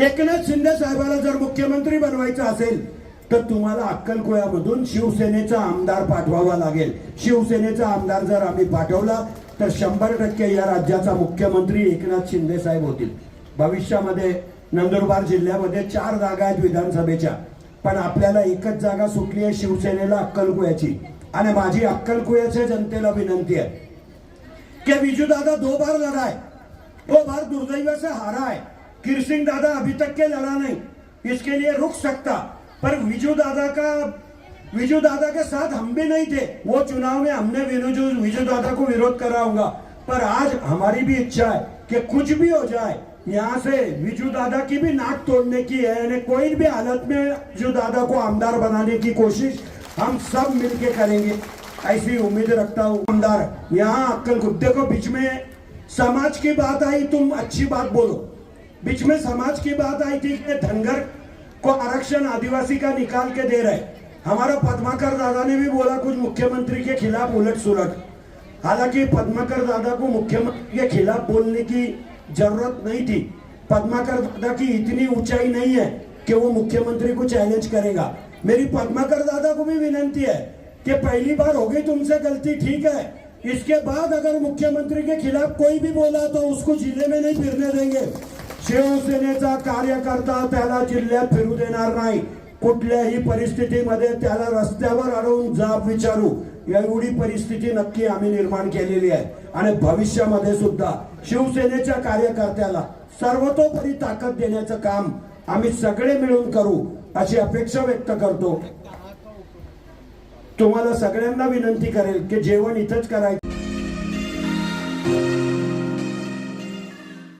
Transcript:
एकनाथ शिंदे साहेबाला जर मुख्यमंत्री बनवायचं असेल तर तुम्हाला अक्कलकोयामधून शिवसेनेचा आमदार पाठवावा लागेल. शिवसेनेचा आमदार जर आम्ही पाठवला तर शंभर टक्के या राज्याचा मुख्यमंत्री एकनाथ शिंदे साहेब होतील. भविष्यामध्ये नंदुरबार जिल्ह्यामध्ये चार जागा आहेत विधानसभेच्या. पण आपल्याला एकच जागा सुटली आहे शिवसेनेला अक्कलकोयाची आणि माझी अक्कलकोयाच्या जनतेला विनंती आहे. की विजू दादा दो बार लढाय दो बार दुर्दैव से हारा आहे. किरसिंह दादा अभी तक के लड़ा नहीं। इसके लिए रुक सकता, पर विजू दादा का, विजू दादा के साथ हम भी नहीं थे। वो चुनाव में हमने विजू दादा को विरोध करा होगा। पर आज हमारी भी इच्छा है कि कुछ भी हो जाए, यहाँ से विजू दादा की भी नाक तोड़ने की है, यानी कोई भी हालत में विजू दादा को आमदार बनाने की कोशिश हम सब मिलके करेंगे। ऐसी उम्मीद रखता हूँ, आमदार, यहाँ अक्कल गुद्दे को बीच में समाज की बात आई, तुम अच्छी बात बोलो। बीच में समाज की बात आई थी कि धनगर को आरक्षण आदिवासी का निकाल के दे रहे हमारा पद्माकर दादा ने भी बोला, कुछ मुख्यमंत्री के खिलाफ उलट सुलट। हालाँकि पद्माकर दादा को मुख्यमंत्री के खिलाफ बोलने की ज़रूरत नहीं थी। पद्माकर दादा की इतनी ऊंचाई नहीं है कि वो मुख्यमंत्री को चैलेंज करेगा। मेरी पद्माकर दादा को भी विनंती है कि पहली बार हो गई तुमसे गलती, ठीक है? इसके बाद अगर मुख्यमंत्री के खिलाफ कोई भी बोला तो उसको ज़िले में नहीं फिरने देंगे। शिवसेनेचा कार्यकर्ता त्याला जिल्ह्यात फिरू देणार नाही. कुठल्याही परिस्थितीमध्ये त्याला रस्त्यावर अडवून जाब विचारू. एवढी परिस्थिती नक्की आम्ही निर्माण केलेली आहे. आणि भविष्यामध्ये सुद्धा शिवसेनेच्या कार्यकर्त्याला सर्वतोपरी ताकद देण्याचं काम आम्ही सगळे मिळून करू अशी अपेक्षा व्यक्त करतो. तुम्हाला सगळ्यांना विनंती करेल की जेवण इथंच करायचं.